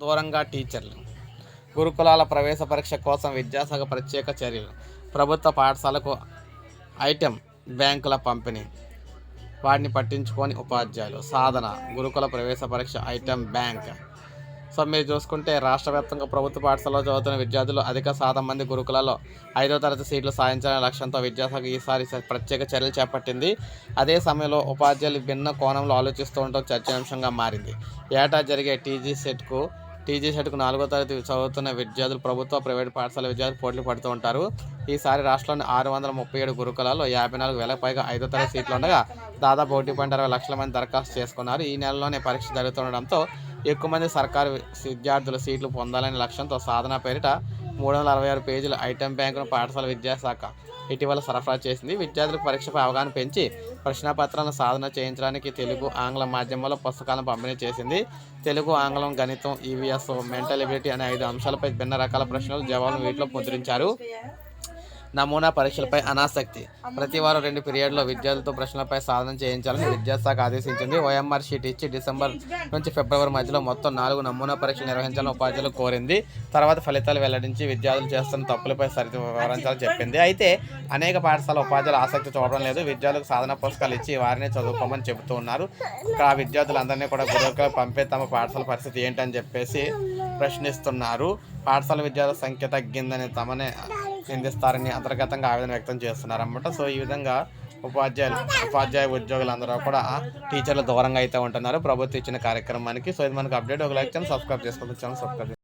దూరంగా టీచర్లు. గురుకులాల ప్రవేశ పరీక్ష కోసం విద్యాశాఖ ప్రత్యేక చర్యలు. ప్రభుత్వ పాఠశాలకు ఐటెం బ్యాంకుల పంపిణీ. వాటిని పట్టించుకొని ఉపాధ్యాయులు. సాధన గురుకుల ప్రవేశ పరీక్ష ఐటెం బ్యాంక్. సో మీరు చూసుకుంటే రాష్ట్ర వ్యాప్తంగా ప్రభుత్వ పాఠశాలలో చదువుతున్న విద్యార్థులు అధిక శాతం మంది గురుకులలో ఐదో తరగతి సీట్లు సాధించాలనే లక్ష్యంతో విద్యాశాఖ ఈసారి ప్రత్యేక చర్యలు చేపట్టింది. అదే సమయంలో ఉపాధ్యాయులు భిన్న కోణంలో ఆలోచిస్తూ ఉండటం చర్చాంశంగా మారింది. ఏటా జరిగే టీజీ సెట్కు టీజీ షర్టుకు నాలుగో తరగతి చదువుతున్న విద్యార్థులు ప్రభుత్వ ప్రైవేట్ పాఠశాల విద్యార్థులు పోటీలు పడుతూ ఉంటారు. ఈసారి రాష్ట్రంలోని ఆరు వందల ముప్పై ఏడు గురుకులాల్లో యాభై నాలుగు వేల పైగా ఐదో తరగతి సీట్లు ఉండగా దాదాపు ఒకటి పాయింట్ అరవై లక్షల మంది దరఖాస్తు చేసుకున్నారు. ఈ నెలలోనే పరీక్ష జరుగుతుండడంతో ఎక్కువ మంది సర్కారు విద్యార్థుల సీట్లు పొందాలనే లక్ష్యంతో సాధన పేరిట మూడు వందల అరవై ఆరు పేజీల ఐటెం బ్యాంకును పాఠశాల విద్యాశాఖ ఇటీవల సరఫరా చేసింది. విద్యార్థులకు పరీక్షపై అవగాహన పెంచి ప్రశ్నపత్రాలను సాధన చేయించడానికి తెలుగు ఆంగ్ల మాధ్యమాల్లో పుస్తకాలను పంపిణీ చేసింది. తెలుగు ఆంగ్లం గణితం ఈవీఎస్ మెంటల్ ఎబిలిటీ అనే ఐదు అంశాలపై భిన్న రకాల ప్రశ్నలు జవాబులు వీటిలో ముద్రించారు. నమూనా పరీక్షలపై అనాసక్తి. ప్రతి వారం రెండు పీరియడ్లో విద్యార్థులతో ప్రశ్నలపై సాధన చేయించాలని విద్యాశాఖ ఆదేశించింది. ఓఎంఆర్ షీట్ ఇచ్చి డిసెంబర్ నుంచి ఫిబ్రవరి మధ్యలో మొత్తం నాలుగు నమూనా పరీక్షలు నిర్వహించాలని ఉపాధ్యాయులు కోరింది. తర్వాత ఫలితాలు వెల్లడించి విద్యార్థులు చేస్తున్న తప్పులపై సరి వివరించాలని చెప్పింది. అయితే అనేక పాఠశాల ఉపాధ్యాయులు ఆసక్తి చూపడం లేదు. విద్యార్థులకు సాధన పుస్తకాలు ఇచ్చి వారిని చదువుకోమని చెబుతూ ఉన్నారు ఇక్కడ ఆ విద్యార్థులందరినీ కూడా గురువులకు పంపే తమ పాఠశాల పరిస్థితి ఏంటని చెప్పేసి ప్రశ్నిస్తున్నారు. పాఠశాల విద్యార్థుల సంఖ్య తగ్గిందని తమనే నిందిస్తారని అంతర్గతంగా ఆవేదన వ్యక్తం చేస్తున్నారన్నమాట. సో ఈ విధంగా ఉపాధ్యాయులు ఉపాధ్యాయ ఉద్యోగులందరూ కూడా టీచర్లు దూరంగా అయితే ఉంటున్నారు. ప్రభుత్వం ఇచ్చిన కార్యక్రమానికి. సో ఇది మనకు అప్డేట్. ఒక లైక్ చేయండి సబ్స్క్రైబ్ చేసుకోవచ్చు ఛానల్ సబ్స్క్రైబ్